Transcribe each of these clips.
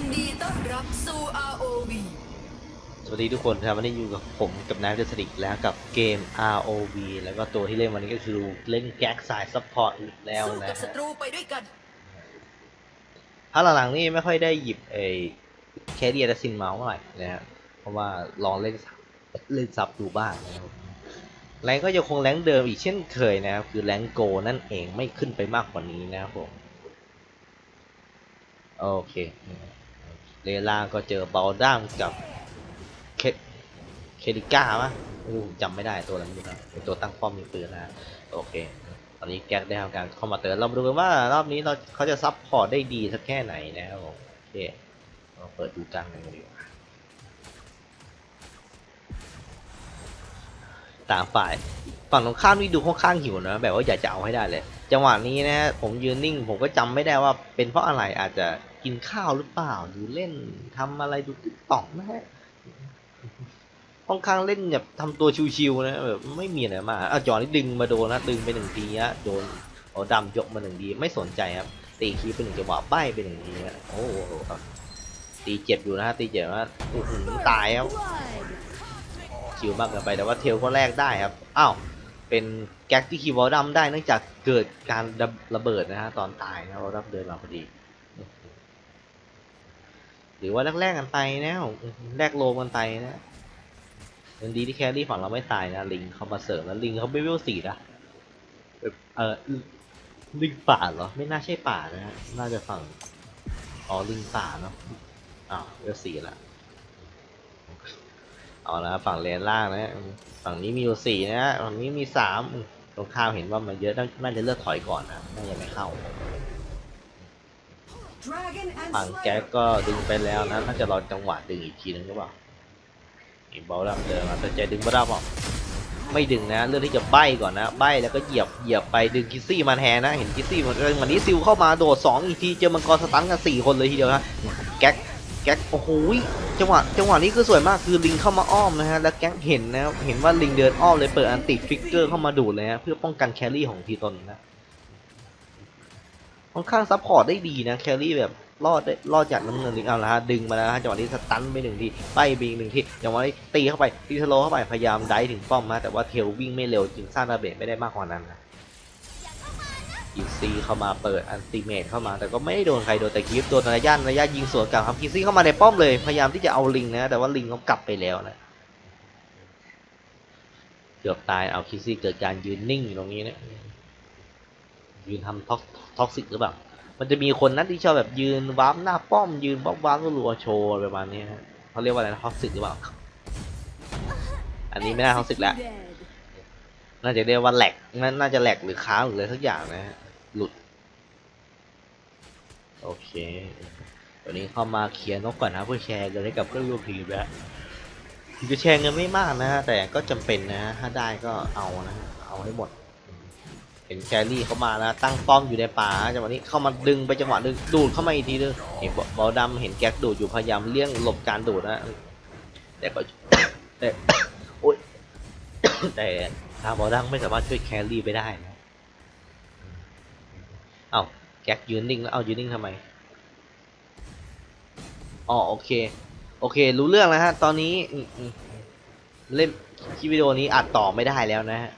นดีต้อนรับสู่ ROV สวัสดีทุกคนครับวันนี้อยู่กับผมกับนายเดสติกแล้วกับเกม ROV แล้วก็ตัวที่เล่นวันนี้ก็คือเล่นแก๊กสายซัพพอร์ตอีกแล้วสู้นะกับศัฮะตรูไปด้วยกัน พักหลังๆนี่ไม่ค่อยได้หยิบไอ้แคเรียและซินเมาส์เท่าไหร่นะฮะเพราะว่าลองเล่นซับเล่นซับดูบ้างนะครับแรงก็ยังคงแรงเดิมอีกเช่นเคยนะครับคือแรงโกนั่นเองไม่ขึ้นไปมากกว่านี้นะครับผม โอเค เลล่าก็เจอบอลด้ามกับเคเคดิก้าปะไม่รู้จำไม่ได้ตัวอะไรไม่รู้นะเป็นตัวตั้งป้อมมีปืนนะโอเค ตอนนี้แก๊กได้ทำการเข้ามาเตือนเรามาดูกันว่ารอบนี้เราเขาจะซับพอร์ตได้ดีสักแค่ไหนนะครับโอเคเราเปิดดูกลางกันดีกว่าต่างฝ่ายฝั่งตรงข้ามนี่ดูค่อนข้างหิวนะ แบบว่าอยากจะเอาให้ได้เลย จังหวะนี้นะฮะผมยืนนิ่ง ผมก็จำไม่ได้ว่าเป็นเพราะอะไรอาจจะกินข้าวหรือเปล่า หรือเล่นทำอะไรดูติ๊กต็อกนะฮะค่อนข้างเล่นแบบทำตัวชิวๆนะแบบไม่มีอะไรมากอะจอนี่ดึงมาโดนนะดึงไปหนึ่งทีนะโดนโอ้ดำยกมาหนึ่งทีไม่สนใจครับตีคีย์ไปหนึ่งจังหวะใบไปหนึ่งทีนะโอ้โหครับตีเจ็บอยู่นะตีเจ็บว่าโอ้โหตายครับชิวมากเกินไปแต่ว่าเทลก็แลกได้ครับอ้าว เป็นแก๊กที่คีย์บอร์ดดำได้เนื่องจากเกิดการระระเบิดนะฮะตอนตายนะเรารับเดินมาพอดี หรือว่าแลกๆกันไปนะแลกโลกันไปนะยังดีที่แครี่ฝั่งเราไม่ตายนะลิงเขามาเสริมแล้วลิงเขาไม่เวลสี่นะเออลิงป่าเหรอ ไม่น่าใช่ป่านะฮะน่าจะฝั่งอ๋อลิงป่าเนาะอ้าวเวลสี่ละ เอาละฝั่งเลนล่างนะฝั่งนี้มีอยู่สี่นะฝั่งนี้มีสามตรงข้ามเห็นว่ามันเยอะน่าน่าจะเลือกถอยก่อนนะน่าจะไม่เข้าฝั่งแก๊กก็ดึงไปแล้วนะน่าจะรอจังหวะดึงอีกทีนึงหรือเปล่าอีกบอลดำเดินมาแต่ใจดึงบ่ได้เปล่าไม่ดึงนะเลือกที่จะใบก่อนนะใบแล้วก็เหยียบเหยียบไปดึงคิสซี่มาแทนนะเห็นคิสซี่มันวันนี้ซิลเข้ามาโดดสองอีกทีเจอมังกรสตันกันสี่คนเลยทีเดียวนะแก๊ก แก๊กโอ้โหยจังหวะจังหวะนี้คือสวยมากคือลิงเข้ามาอ้อมนะฮะแล้วแก๊กเห็นนะเห็นว่าลิงเดินอ้อมเลยเปิดอันติฟิกเกอร์เข้ามาดูดเลยฮะเพื่อป้องกันแครี่ของทีตนนะค่อนข้างซัพพอร์ตได้ดีนะแครี่แบบรอดได้รอดจากน้ำเงินลิงเอาละฮะดึงมาแล้วฮะจังหวะนี้สตันไปหนึ่งทีไปบีกหนึ่งทีจังหวะนี้ตีเข้าไปตีสโลเข้าไปพยายามได้ถึงป้อมมาแต่ว่าเทลวิ่งไม่เร็วจึงสร้างดาเมจไม่ได้มากกว่านั้นนะ กิซีเข้ามาเปิดอันติเมทเข้ามา แต่ก็ไม่ได้โดนใครโดนแต่กิฟต์โดนระยะระยะยิงสวนกลับครับกิซี่เข้ามาในป้อมเลย พยายามที่จะเอาลิงนะ แต่ว่าลิงเขากลับไปแล้วนะ เกือบตายเอาคิซี่เกิดการยืนนิ่งอยู่ตรงนี้นะยืนทำท็อกท็อกซิกหรือเปล่า มันจะมีคนนั้นที่ชอบแบบยืนวาร์ปหน้าป้อมยืนบ๊อบวาร์ปรัวโชว์ประมาณนี้เขาเรียกว่าอะไรท็อกซิกหรือเปล่า อันนี้ไม่น่าท็อกซิกแล้ว น่าจะเรียกว่าแหลกน่าน่าจะแหลกหรือค้างหรืออะไรสักอย่างนะฮะหลุด โอเคตัวนี้เข้ามาเคลียร์นกก่อนนะเพื่อแชร์เงินให้กับเพื่อนร่วมทีมแล้วถึงจะแชร์เงินไม่มากนะฮะแต่ก็จำเป็นนะฮะถ้าได้ก็เอานะฮะเอาให้หมดเห็นแครี่เข้ามานะตั้งป้อมอยู่ในป่าจังหวะนี้เข้ามาดึงไปจังหวะดึงดูดเข้ามาอีกทีนึงเห็นบอลดำเห็นแก๊กดูดอยู่พยายามเลี่ยงหลบการดูดนะแต่ก็แต่โอ๊ยแต่ ทางบอลดำไม่สามารถช่วยแครี่ไปได้นะเอาแก๊กยืนนิ่งแล้วเอายืนนิ่งทำไมอ๋อโอเค โอเค รู้เรื่องแล้วฮะ ตอนนี้เล่นคลิปวิดีโอนี้อัดต่อไม่ได้แล้วนะฮะ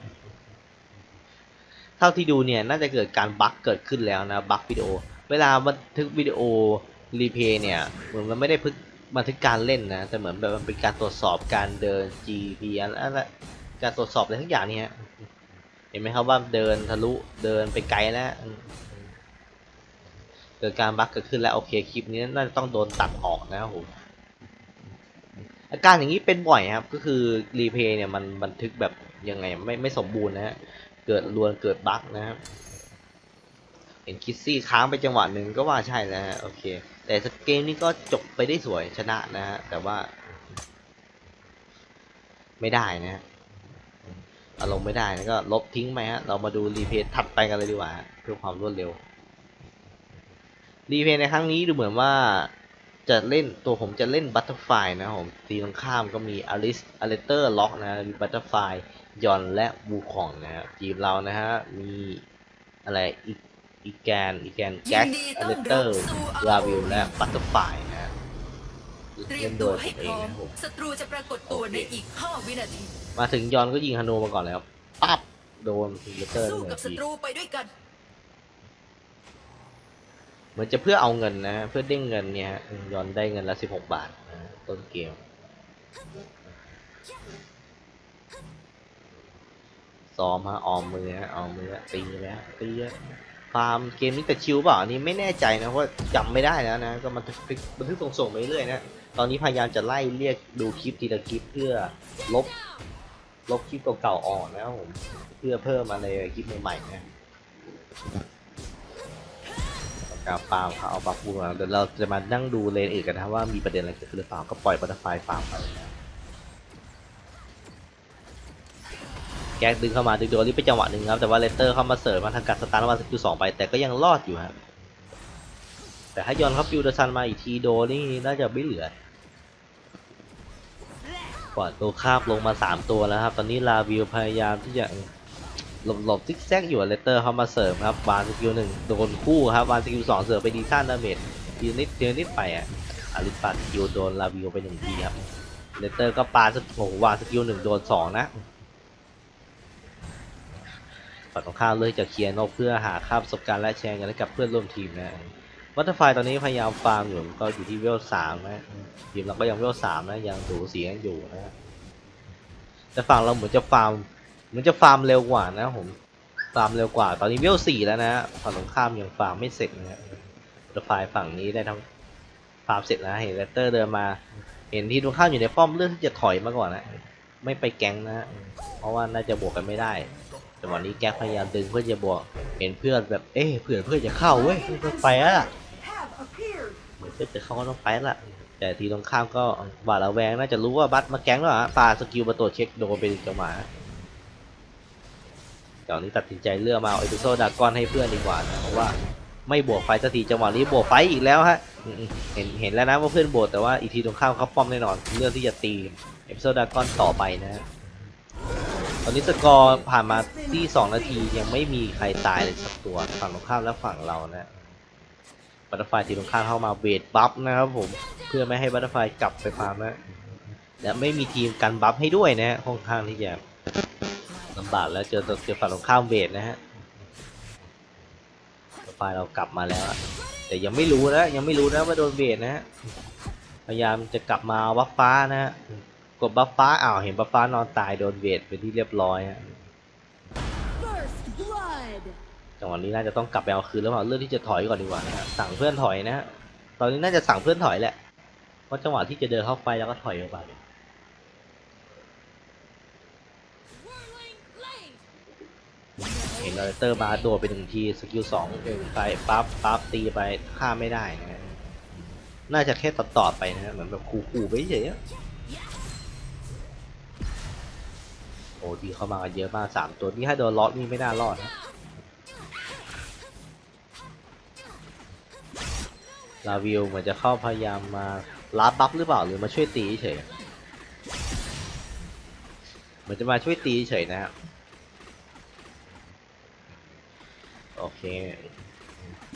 เท่าที่ดูเนี่ยน่าจะเกิดการบั๊กเกิดขึ้นแล้วนะบั๊กวิดีโอ เวลาบันทึกวิดีโอรีเพย์เนี่ยเหมือนมันไม่ได้พึกบันทึกการเล่นนะ แต่เหมือนแบบมันเป็นการตรวจสอบการเดิน GPS อะไร การตรวจสอบอะไรทั้งอย่างนี่ยเห็นไหมครับว่าเดินทะลุเดินไปไกลแล้วเกิดการบั๊กเกิดขึ้นแล้วโอเคคลิปนี้น่าจะต้องโดนตัดออกนะครับผมอาการอย่างนี้เป็นบ่อยครับ ก็คือรีเพย์เนี่ยมันบันทึกแบบยังไงไม่ไม่สมบูรณ์นะฮะเกิดรวนเกิดบั๊กนะครับเห็นคิสซี่ค้างไปจังหวะหนึ่งก็ว่าใช่แล้วฮะโอเค แต่สเกมนี้ก็จบไปได้สวยชนะนะฮะแต่ว่า ไม่ได้นะฮะ อารมณ์ไม่ได้แล้วก็ลบทิ้งไปฮะ เรามาดูรีเพย์ถัดไปกันเลยดีกว่าเพื่อความรวดเร็ว รีเพย์ในครั้งนี้ดูเหมือนว่าจะเล่นตัวผมจะเล่นบัตเตอร์ไฟนะผมตีตรงข้ามก็มีอลิสอเลเตอร์ล็อกนะมีบัตเตอร์ไฟยอนและบูคองนะครับทีมเรานะฮะ มีอะไรอีกอีแกนอีแกนแก๊กอเลเตอร์ลาวิลและบัตเตอร์ไฟนะเตรียมตัวให้พร้อมนะครับผมศัตรูจะปรากฏตัวในอีก 5 วินาที มาถึงยอนก็ยิงฮานูมาก่อนแล้วปั๊บโดนฟิลเตอร์สู้หนึ่งกับศัทีตรูไปด้วยกันเหมือนจะเพื่อเอาเงินนะฮะเพื่อเด้งเงินเนี่ยฮะยอนได้เงินละสิบหกบาทนะฮะต้นเกมซ้อมฮะออมมือฮะออมมือฮะตีแล้วตีแล้วฟาร์มเกมนี้แต่ชิวเปล่าอันนี้ไม่แน่ใจนะเพราะจำไม่ได้แล้วนะก็มันทึกบันทึกส่งๆไปเรื่อยนะตอนนี้พยายามจะไล่เรียกดูคลิปทีละคลิปเพื่อลบ ลบคลิปเก่าๆออกนะครับผมเพื่อเพิ่มอะไรคลิปใหม่ๆนะปากาฟาร์มเขาเอาบัฟบูมาเดี๋ยวเราจะมานั่งดูเลนอื่นกันนะว่ามีประเด็นอะไรเกิดขึ้นหรือเปล่าก็ปล่อยบัตเตอร์ไฟฟาร์มไปแก๊กดึงเข้ามาดึงโดนนี่เป็นจังหวะหนึ่งครับแต่ว่าเลสเตอร์เข้ามาเสริมมาทางการสตาร์ทมาสกิลสองไปแต่ก็ยังรอดอยู่ครับแต่ถ้าย้อนเขาฟิวเดอร์ซันมาอีกทีโดนนี่น่าจะไม่เหลือ กว่าตัวคาบลงมาสามตัวแล้วครับ ตอนนี้ลาวิวพยายามที่จะหลบหลบซิกแซกอยู่เลเตอร์เข้ามาเสริมครับวานสกิลหนึ่งโดนคู่ครับวานสกิลสองเสริมไปดีซ่านดาเมจทีนิดทีนิดไปอะอาริปัดสกิลโดนลาวิวไปหนึ่งทีครับเลเตอร์ก็ปาสกโอ้โหวานสกิลหนึ่งโดนสองนะฝั่งตรงข้ามเลยจะเคลียร์นกเพื่อหาค่าประสบการณ์และแชร์กันให้กับเพื่อนร่วมทีมนะ วัตเตอร์ไฟตอนนี้พยายามฟาร์มอยู่ก็อยู่ที่เวลสามนะทีมเราก็ยังเวลสามนะยังสูสีกันอยู่นะแต่ฝั่งเราเหมือนจะฟาร์มเหมือนจะฟาร์มเร็วกว่านะผมฟาร์มเร็วกว่า ตอนนี้เวลสี่แล้วนะฝั่งตรงข้ามยังฟาร์มไม่เสร็จนะฮะแต่ฝ่ายฝั่งนี้ได้ทั้งฟาร์มเสร็จแล้วเห็นเลตเตอร์เดินมา เห็นที่ตรงข้ามอยู่ในป้อมเลือกที่จะถอยมาก่อนนะไม่ไปแก๊งนะเพราะว่าน่าจะบวกกันไม่ได้แต่วันนี้แก๊กพยายามดึงเพื่อจะบวก เห็นเพื่อนแบบ เอ๊ะเพื่อนเพื่อนจะเข้าเว้ยเพื่อนไปแล้ เหมือนจะเข้าก็ต้องไปละแต่ทีตรงข้ามก็หวาดระแวงน่าจะรู้ว่าบัตมาแก๊งแล้วฮะปาสกิลมาตรวจเช็คโดนไปจังหวะเดี๋ยวนี้ตัดสินใจเลือกมาเอาเอพิโซดดากอนให้เพื่อนดีกว่านะเพราะว่าไม่บวกไฟสักทีจังหวะนี้บวกไฟอีกแล้วฮะเห็นเห็นแล้วนะว่าเพื่อนบวกแต่ว่าอีกทีตรงข้ามเขาป้อมแน่นอนเลือกที่จะตีเอพิโซดดากอนต่อไปนะฮะตอนนี้สกอร์ผ่านมาที่สองนาทียังไม่มีใครตายเลยสักตัวฝั่งตรงข้ามและฝั่งเรานะ บัตเตอร์ไฟทีตรงข้ามเข้ามาเวทบัฟนะครับผมเพื่อไม่ให้บัตเตอร์ไฟกลับไปฟาร์มนะและไม่มีทีมกันบัฟให้ด้วยนะฮะค่อนข้างที่จะลำบากแล้วเจอตัวเจอฝั่งตรงข้ามเวทนะฮะบัตเตอร์ไฟเรากลับมาแล้ว แต่ยังไม่รู้นะยังไม่รู้นะว่าโดนเวทนะฮะพยายามจะกลับมาบัฟฟ้านะฮะกดบัฟฟ้าอ้าวเห็นบัฟฟ้านอนตายโดนเวทเป็นที่เรียบร้อยฮะ จังหวะนี้น่าจะต้องกลับไปเอาคืนแล้วเปล่าเลือกที่จะถอยก่อนดีกว่านะสั่งเพื่อนถอยนะฮะตอนนี้น่าจะสั่งเพื่อนถอยแหละเพราะจังหวะที่จะเดินเข้าไปแล้วก็ถอยออกไปเห็นเลเตอร์มาโดดไปหนึ่งทีสกิลสองไปปั๊บปั๊บตีไปฆ่าไม่ได้นะฮะน่าจะแค่ตัดต่อๆไปนะฮะเหมือนแบบขู่ๆไปเฉยๆอโอ้ดีเข้ามากันเยอะมากสามตัวนี่ให้โดนล็อตนี่ไม่น่ารอดนะ ลาวิวเหมือนจะเข้าพยายามมาลับบัฟหรือเปล่าหรือมาช่วยตีเฉยเหมือนจะมาช่วยตีเฉยนะฮะโอเค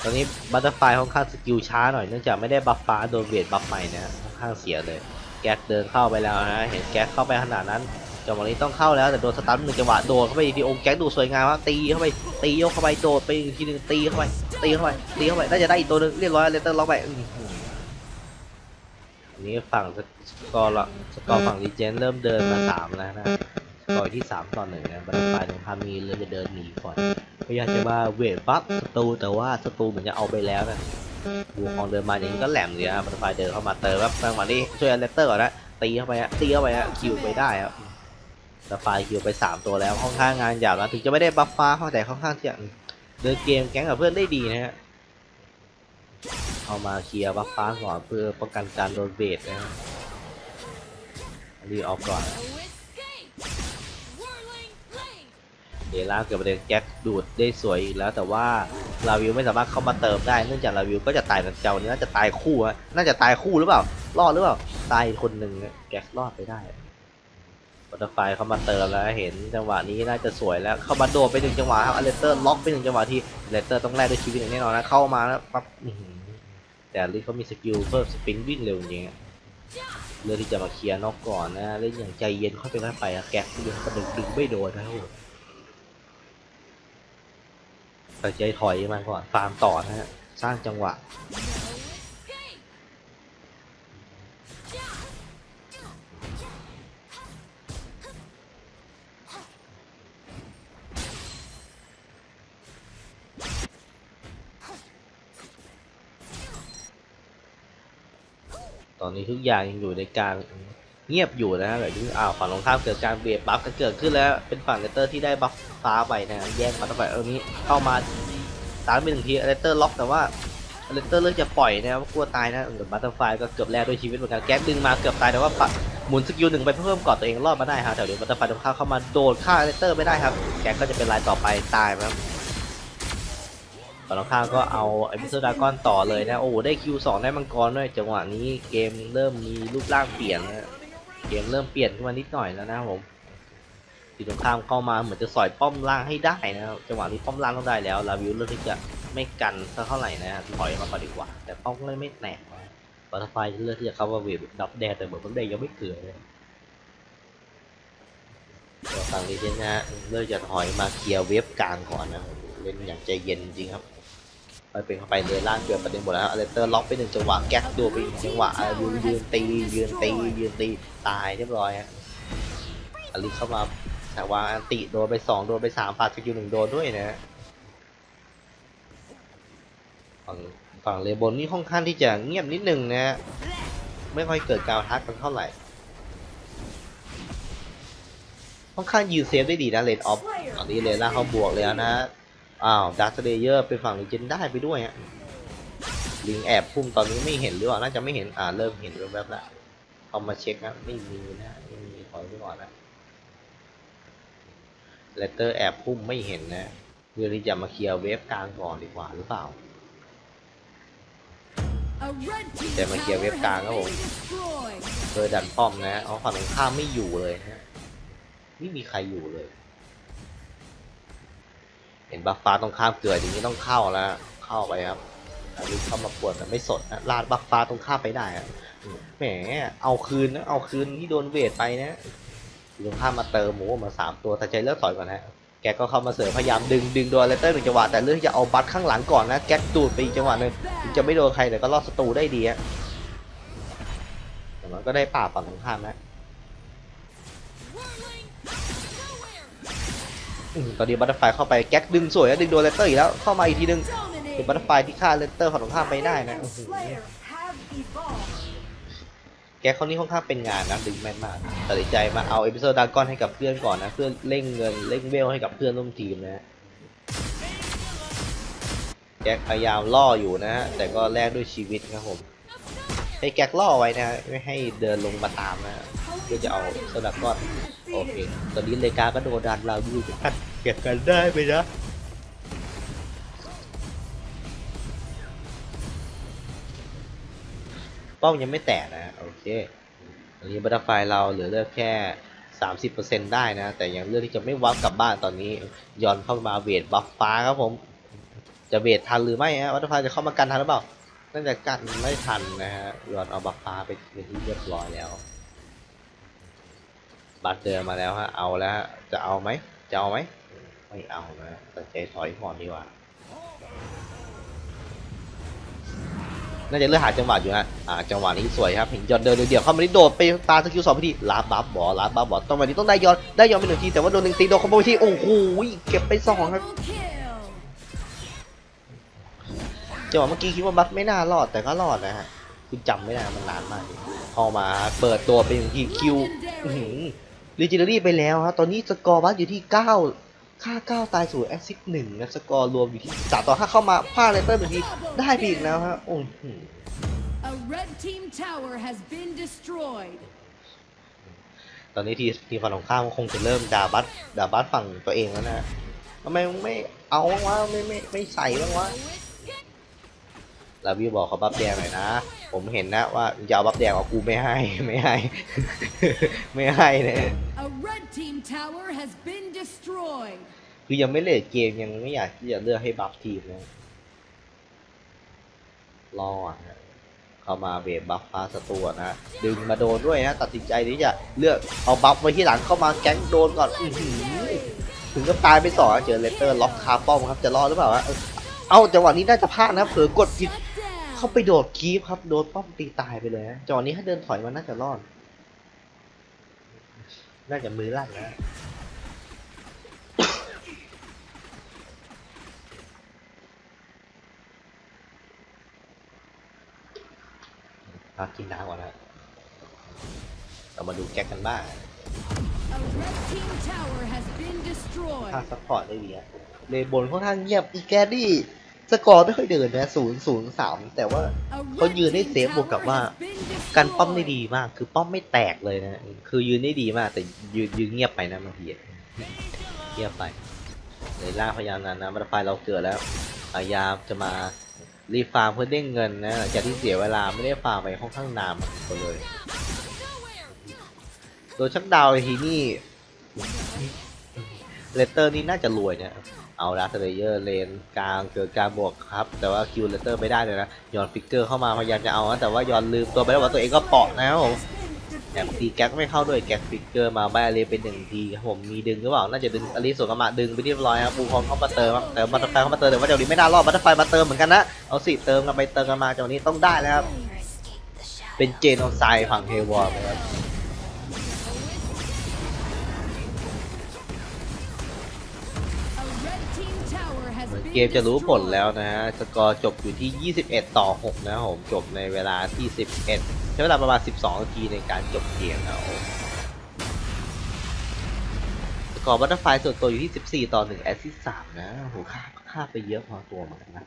ตอนนี้บัตเตอร์ไฟค่อนข้างสกิลช้าหน่อยเนื่องจากไม่ได้บัฟฟ้าโดนเวทบัฟใหม่นะค่อนข้างเสียเลย แก๊กเดินเข้าไปแล้วนะเห็นแก๊กเข้าไปขนาดนั้นจังหวะนี้ต้องเข้าแล้วแต่โดนสตันหนึ่งจังหวะโดนเข้าไปอีกทีองแก๊กดูสวยงามมากตีเข้าไปตียกเข้าไปโดดไปอีกทีหนึงตีเข้าไป ตีเข้าไปตีเข้าไปน่าจะได้อีกตัวหนึงเรียบร้อยเลเตอร์ล็อกไปอื้อหืออันนี้ฝั่งสกอร์ละสกอร์ฝั่งดีเจนเริ่มเดินมาสามแล้วนะสกอร์ที่สามต่อหนึ่งนะบัตเตอร์ไฟของพามีเลยจะเดินหนีก่อนพยายามจะมาเวทบัฟศัตรูแต่ว่าศัตรูเหมือนจะเอาไปแล้วนะบูของเดินมาอย่างนี้ก็แหลมเลยนะบัตเตอร์ไฟเดินเข้ามาเติมครับจังหวะนี้ช่วยเลตเตอร์ก่อนนะตีเข้าไปฮะตีเข้าไปฮะคิวไปได้ครับบัตเตอร์ไฟคิวไปสามตัวแล้วค่อนข้างงานหยาบนะถึงจะไม่ได้บัฟฟ้าเข้าแต่ค่อนข้างที่จะ เดินเกมแก๊งกับเพื่อนได้ดีนะฮะเอามาเคลียร์บัฟฟ้าก่อนเพื่อป้องกันการโดนเบดนะฮะรีออกก่อนเดล่าเกิดประเด็นแจ็คดูดได้สวยอีกแล้ว แต่ว่าลาวิวไม่สามารถเข้ามาเติมได้เนื่องจากลาวิวก็จะตายกันเจ้านี้น่าจะตายคู่ฮะน่าจะตายคู่หรือเปล่ารอดหรือเปล่าตายคนหนึ่งแจ็ครอดไปได้ บัตเตอร์ไฟเข้ามาเติมแล้วเห็นจังหวะนี้น่าจะสวยแล้วเข้ามาโดดไปหนึ่งจังหวะครับอเลสเตอร์ล็อกไปหนึ่งจังหวะที่อเลสเตอร์ต้องแลกด้วยชีวิตอย่างแน่นอนนะเข้ามาแล้วปั๊บแต่ลิเขามีสกิลเพิ่มสปริงวิ่งเร็วจริงๆอะเลือกที่จะมาเคลียร์นอกก่อนนะเล่นอย่างใจเย็นค่อยไปค่อยไปอะแก๊กดึงกระดึงดึงไม่โดนนะครับผมตัดใจถอยมาก่อนฟาร์มต่อนะฮะสร้างจังหวะ นี้ทุกอย่างยังอยู่ในการเงียบอยู่นะฮะแบบที่อ้าวฝั่งตรงข้ามเกิดการเบียดบัฟกันเกิดขึ้นแล้ว เป็นฝั่งเลเตอร์ที่ได้บัฟฟ้าไปนะฮะแย่งบัฟไปเออนี้เข้ามาตามไปหนึ่งทีเลเตอร์ล็อกแต่ว่าเลเตอร์เลือกจะปล่อยนะครับกลัวตายนะเออบัตเตอร์ไฟก็เกือบแลกด้วยชีวิตเหมือนกันแก๊กดึงมาเกือบตายแต่ว่าปัดหมุนสกิลหนึ่งไปเพิ่มกอดตัวเองรอดมาได้ฮะแต่เดี๋ยวบัตเตอร์ไฟตรงข้ามเข้ามาโดนฆ่าเลเตอร์ไม่ได้ครับแก๊กก็จะเป็นรายต่อไปตายครับ ฝั่งตรงข้ามก็เอาไอพิโซดากอนต่อเลยนะโอ้โหได้คิวสองได้มังกรด้วยจังหวะนี้เกมเริ่มมีรูปร่างเปลี่ยนนะเกมเริ่มเปลี่ยนขึ้นมานิดหน่อยแล้วนะครับผมฝั่งตรงข้ามเข้ามาเหมือนจะสอยป้อมล่างให้ได้นะครับจังหวะนี้ป้อมล่างต้องได้แล้วลาวิวเลือกที่จะไม่กันสักเท่าไหร่นะถอยมาก่อนดีกว่า แต่ป้อมก็ไม่แตกนะบัตเตอร์ไฟเลือกที่จะเข้ามาเวทดับแดงแต่เหมือนบัตแดงยังไม่เกิดเลยส่วนฝั่งนี้นะฮะเลือกจะถอยมาเคลียร์เวฟกลางก่อนนะเล่นอย่างใจเย็นจริงครับ ไปเป็นเข้าไปเลยล่างเกิดประเด็นหมดแล้วอเลสเตอร์ล็อกไปหนึ่งจังหวะแก๊กดูไปอีกจังหวะยืนยืนตียืนตียืนตีตายเรียบร้อยฮะอลิเข้ามาแต่ว่าอันติโดนไปสองโดนไปสามปาดสกิลหนึ่งโดนด้วยนะฮะฝั่งฝั่งเลบนนี่ค่อนข้างที่จะเงียบนิดนึงนะฮะไม่ค่อยเกิดการทักกันเท่าไหร่ค่อนข้างยืนเซฟได้ดีนะเลนออฟตอนนี้เลนล่าเขาบวกแล้วนะ อ้าวดักสเดเยอร์เป็นฝั่งลีเจนได้ไปด้วยฮะลิงแอบพุ่มตอนนี้ไม่เห็นหรือเปล่าน่าจะไม่เห็นอ่าเริ่มเห็นแวบๆแล้วเอามาเช็คนะไม่มีนะไม่มีถอยไปก่อนนะเลตเตอร์แอบพุ่มไม่เห็นนะเพื่อที่จะมาเคลียร์เวฟกลางก่อนดีกว่าหรือเปล่า A red team แต่มาเคลียร์เว็บ tower กลางครับผมเพื่อดันป้อมนะเอาฝั่งตรงข้ามไม่อยู่เลยนะไม่มีใครอยู่เลย เห็นบัฟฟ้าตรงข้ามเกิดอย่างนี้ต้องเข้าแล้ว เข้าไปครับอันนี้เข้ามาปวดแต่ไม่สดนะลาดบัฟฟ้าตรงข้ามไปได้อะแหมเอาคืนนะเอาคืนที่โดนเวทไปนะตรงข้ามมาเติมหมูมาสามตัวแต่ใจเลิกถอยก่อนนะแกก็เข้ามาเสริมพยายามดึงดึงโดนเลเตอร์หนึ่งจังหวะแต่เลือกจะเอาบัตข้างหลังก่อนนะแก๊กดูดไปอีกจังหวะหนึ่งถึงจะไม่โดนใครแต่ก็รอดศัตรูได้ดีอะแต่มันก็ได้ป่าฝั่งตรงข้ามนะ ตอนนี้บัตเตอร์ไฟเข้าไปแก๊กดึงสวยแล้วดึงโดนเลนเตอร์อีกแล้วเข้ามาอีกทีนึงเป็นบัตเตอร์ไฟที่ฆ่าเลนเตอร์ฝั่งตรงข้ามไปได้นะอื้อหือ Slayer have evolved แกเขานี่ค่อนข้างเป็นงานนะดึงแม่นมากตัดสินใจมาเอาเอพิโซดดากอนให้กับเพื่อนก่อนนะเพื่อเร่งเงินเร่งเวลให้กับเพื่อนร่วมทีมนะแก๊กพยายามล่ออยู่นะแต่ก็แลกด้วยชีวิตครับผมให้แก๊กล่อไว้นะไม่ให้เดินลงมาตามนะ เพื่อจะเอาโซดากอนโอเค ตอนนี้เลกาก็โดนดันเราดูกันเก็บกันได้ไหมนะป้อมยังไม่แตกนะโอเคตอนนี้บัตเตอร์ไฟเราเหลือเลือกแค่ 30%ได้นะ แต่ยังเลือกที่จะไม่วับกลับบ้านตอนนี้ย้อนเข้ามาเวทบัฟฟ้าครับผมจะเวททันหรือไม่ฮะบัตเตอร์ไฟจะเข้ามากันทันหรือเปล่าน่าจะกันไม่ทันนะฮะย้อนเอาบัฟฟ้าไปเป็นที่เรียบร้อยแล้ว บัตรเดินมาแล้วฮะเอาแล้ว จะเอาไหมจะเอาไหมไม่เอานะตัดใจถอยก่อนดีกว่าน่าจะเลือกหาจังหวะอยู่ฮะอ่าจังหวะนี้สวยครับเห็นยอนเดินเดี่ยวเข้ามาที่โดดไปปาสกิลสองพอดีลาบบัฟบอลาบบัฟบอต้องวันนี้ต้องได้ยอนได้ยอนไปหนึ่งทีแต่ว่าโดนหนึ่งตีโดนคอมโบที่โอ้โหเก็บไปสองครับจังหวะเมื่อกี้คิดว่าบัฟไม่น่ารอดแต่ก็รอดนะฮะคือจำไม่ได้มันนานมากพอมาเปิดตัวเป็นทีคิว ลีจิเนอรี่ไปแล้วฮะตอนนี้สกอร์บัฟอยู่ที่ 9 ค่า 9 ตายสู่แอซิดหนึ่งนะสกอร์รวมอยู่ที่3ต่อ5เข้ามาพลาดเลเตอร์หนึ่งทีได้ไปอีกแล้วฮะโอ้โห A red team tower has been destroyed. ตอนนี้ทีทีมฝั่งของข้ามก็คงจะเริ่มด่าบัฟด่าบัฟฝั่งตัวเองแล้วนะทำไมมึงไม่เอาบ้างวะไม่ไม่ไม่ใส่บ้างวะ No escape. ลาวิวบอกเขาบัฟแดงหน่อยนะ ผมเห็นนะว่ามึงจะเอาบัฟแดงเอากูไม่ให้ไม่ให้ ไม่ให้เนี่ย Red team tower has been destroyed. คือยังไม่เลทเกมยังไม่อยากที่จะเลือกให้บัฟทีมนะรออะเข้ามาเวฟบัฟฟ้าสตัวนะดึงมาโดนด้วยนะตัดสินใจที่จะเลือกเอาบัฟไว้ที่หลังเข้ามาแก๊งโดนก่อนอื้อหือถึงก็ตายไปสองเจอเลเตอร์ล็อกคาป้อมครับจะรอดหรือเปล่าเอ้าจังหวะนี้น่าจะพลาดนะเผลอกดผิดเข้าไปโดดคีฟครับโดนป้อมตีตายไปเลยนะจังหวะนี้ถ้าเดินถอยมันน่าจะรอด น่าจะมือลั่นนะพักกินน้ำก่อนนะเรามาดูแก๊กกันบ้าง A red team tower has been destroyed. ถ้าซัพพอร์ตได้ดีอะเลนบนค่อนข้างเงียบอีแกดี้ สกอร์ไม่ค่อยเดินนะศูนย์ศูนย์สามแต่ว่าเขายืนได้เซฟบวกกับว่ากันป้อมได้ดีมาก คือป้อมไม่แตกเลยนะ คือยืนได้ดีมาก แต่ยืนยืนเงียบไปนะบางทีอะเงียบไปเลยล่าพยายามนั้นนะบัตรไฟเราเกิดแล้วพยายามจะมารีฟาร์มเพื่อเด้เงินนะหลังจากที่เสียเวลาไม่ได้ฟาร์มไปค่อนข้างนานหมดเลย โดนชักดาวทีนี่ เลตเตอร์นี่น่าจะรวยเนะเอาละเลเยอร์เลนกลางเกิดการบวกครับ แต่ว่าคิวเลตเตอร์ไม่ได้เลยนะย้อนฟิกเกอร์เข้ามาพยายามจะเอานะแต่ว่าย้อนลืมตัวไปแล้วว่าตัวเองก็เปาะนะครับผมแอบตีแก๊กไม่เข้าด้วยแก๊กฟิกเกอร์มาใบอารีเป็นหนึ่งทีครับผมมีดึงหรือเปล่าน่าจะดึงอารีสวนกลับมาดึงไปเรียบร้อยครับบูคองเข้ามาเติมแต่บัตเตอร์ไฟเข้ามาเติมแต่ว่าเดี๋ยวนี้ไม่น่ารอดบัตเตอร์ไฟมาเติมเหมือนกันนะเอาสิเติมกันไปเติมกันมาจังหวะนี้ต้องได้แล้วครับเป็นเจนออนไซฝั่งเฮวอร์ครับ มือน been เกมจะรู้ผลแล้วนะฮะ สกอร์จบอยู่ที่ 21 ต่อ 6 นะครับผม จบในเวลาที่ 11 ใช้เวลาประมาณ 12 นาทีในการจบเกมนะครับสกอร์บัตเตอร์ไฟส่วนตัวอยู่ที่ 14 ต่อ 1 แอสซิสต์3นะโอ้โหค่าค่าไปเยอะพอตัวเหมือนกันนะ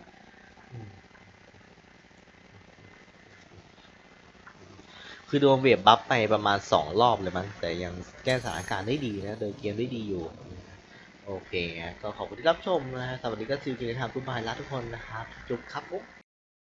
คือโดนเวฟบัฟไปประมาณ 2 รอบเลยมั้งแต่ยังแก้สถานการณ์ได้ดีนะ เดินเกมได้ดีอยู่ โอเคก็ขอบคุณที่รับชมนะฮะสวัสดีก็ซิลกินทางคุณบายลาทุกคนนะครับ จุบครับผม